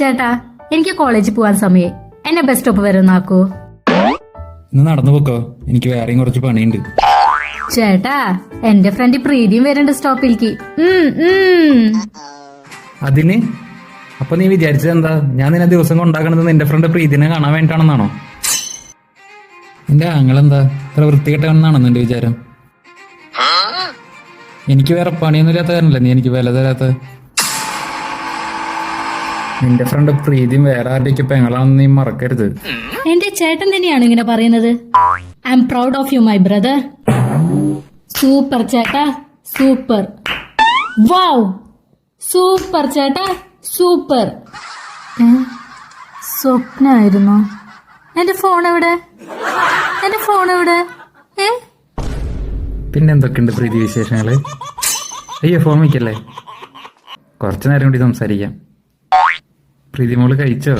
ചേട്ടാ എനിക്ക് കോളേജിൽ പോവാൻ സമയം എന്നെ ബസ് സ്റ്റോപ്പ് വരെ ഒന്നാക്കൂ ഇന്ന് നടന്നു പോക്കോ. എനിക്ക് വേറെയും കുറച്ച് പണിയുണ്ട്. ചേട്ടാ എന്റെ ഫ്രണ്ട് പ്രീതിയും വരുന്നുണ്ട് സ്റ്റോപ്പിലേക്ക്. അതിന്? അപ്പൊ നീ വിചാരിച്ചത് എന്താ? ഞാൻ നിന്നെ ദിവസം കൊണ്ടാക്കണത് നിന്റെ ഫ്രണ്ട് പ്രീതിനെ കാണാൻ വേണ്ടിട്ടാണെന്നാണോ എന്റെ ആങ്ങളെന്താ? ഇത്ര വൃത്തികെട്ടവനാണോ നിന്റെ വിചാരം. എനിക്ക് വേറെ പണിയൊന്നും ഇല്ലാത്ത കാരണല്ലേ നീ? എനിക്ക് വില തരാത്ത നിന്റെ ഫ്രണ്ട് പ്രീതിയും വേറെ ആരുടെയൊക്കെ പെങ്ങളാണെന്ന് നീ മറക്കരുത്. എന്റെ ചേട്ടൻ തന്നെയാണ് ഇങ്ങനെ പറയുന്നത്. I am proud of you my brother super ചേട്ടാ സൂപ്പർ വാവ് സൂപ്പർ ചേട്ടാ സൂപ്പർ സ്വപ്നായിരുന്നു? എന്റെ ഫോൺ എവിടെ? എന്റെ ഫോൺ എവിടെ? ഏ? പിന്നെ എന്തൊക്കെയുണ്ട് പ്രീതി വിശേഷങ്ങൾ? അയ്യോ ഫോൺ വയ്ക്കല്ലേ കുറച്ചു നേരം കൂടി സംസാരിക്കാം. പ്രീതി മോൾ കഴിച്ചോ